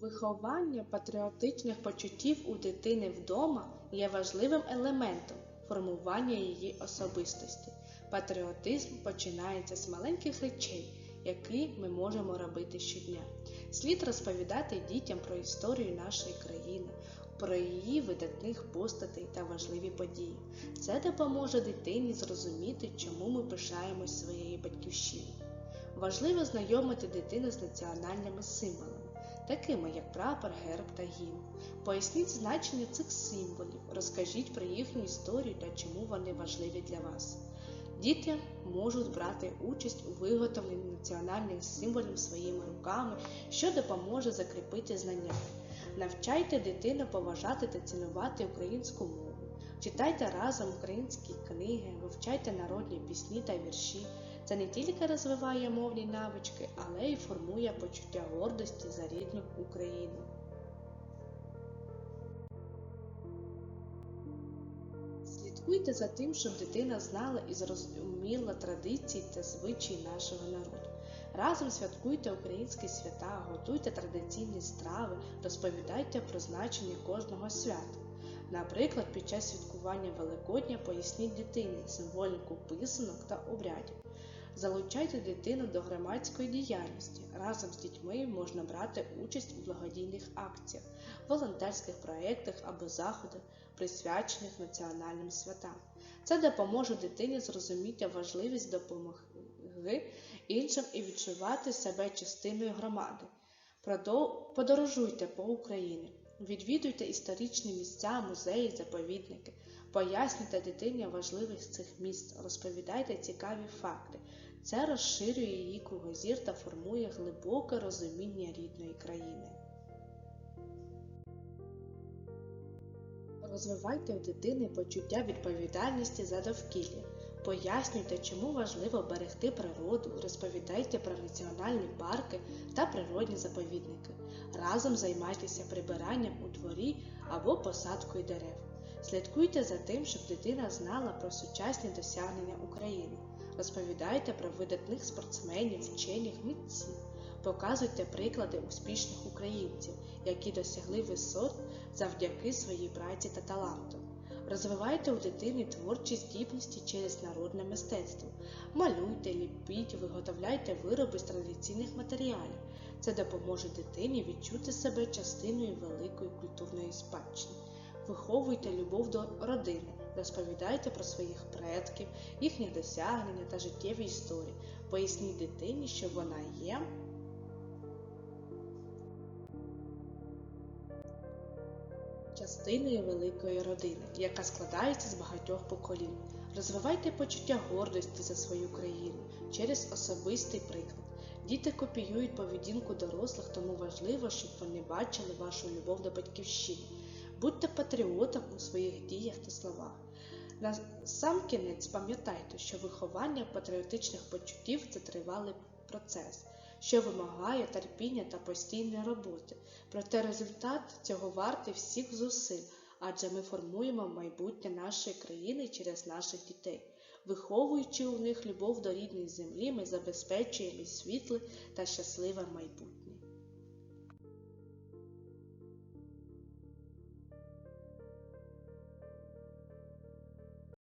Виховання патріотичних почуттів у дитини вдома є важливим елементом формування її особистості. Патріотизм починається з маленьких речей, які ми можемо робити щодня. Слід розповідати дітям про історію нашої країни, про її видатних постатей та важливі події. Це допоможе дитині зрозуміти, чому ми пишаємось своєю батьківщиною. Важливо знайомити дитину з національними символами, такими як прапор, герб та гімн. Поясніть значення цих символів, розкажіть про їхню історію та чому вони важливі для вас. Діти можуть брати участь у виготовленні національних символів своїми руками, що допоможе закріпити знання. Навчайте дитину поважати та цінувати українську мову. Читайте разом українські книги, вивчайте народні пісні та вірші. Це не тільки розвиває мовні навички, але й формує почуття гордості за рідну Україну. Слідкуйте за тим, щоб дитина знала і зрозуміла традиції та звичаї нашого народу. Разом святкуйте українські свята, готуйте традиційні страви, розповідайте про значення кожного свята. Наприклад, під час святкування Великодня поясніть дитині символіку писанок та обрядів. Залучайте дитину до громадської діяльності. Разом з дітьми можна брати участь у благодійних акціях, волонтерських проєктах або заходах, присвячених національним святам. Це допоможе дитині зрозуміти важливість допомоги іншим і відчувати себе частиною громади. Подорожуйте по Україні, відвідуйте історичні місця, музеї, заповідники, пояснюйте дитині важливість цих місць, розповідайте цікаві факти. Це розширює її кругозір та формує глибоке розуміння рідної країни. Розвивайте у дитини почуття відповідальності за довкілля. Пояснюйте, чому важливо берегти природу, розповідайте про національні парки та природні заповідники. Разом займайтеся прибиранням у дворі або посадкою дерев. Слідкуйте за тим, щоб дитина знала про сучасні досягнення України. Розповідайте про видатних спортсменів, вчених митців. Показуйте приклади успішних українців, які досягли висот завдяки своїй праці та таланту. Розвивайте у дитині творчі здібності через народне мистецтво. Малюйте, ліпіть, виготовляйте вироби з традиційних матеріалів. Це допоможе дитині відчути себе частиною великої культурної спадщини. Виховуйте любов до родини, розповідайте про своїх предків, їхні досягнення та життєві історії. Поясніть дитині, що вона є частиною великої родини, яка складається з багатьох поколінь. Розвивайте почуття гордості за свою країну через особистий приклад. Діти копіюють поведінку дорослих, тому важливо, щоб вони бачили вашу любов до батьківщини. Будьте патріотом у своїх діях та словах. На сам кінець пам'ятайте, що виховання патріотичних почуттів це тривалий процес, що вимагає терпіння та постійної роботи. Проте результат цього вартий всіх зусиль, адже ми формуємо майбутнє нашої країни через наших дітей. Виховуючи у них любов до рідної землі, ми забезпечуємо світле та щасливе майбутнє.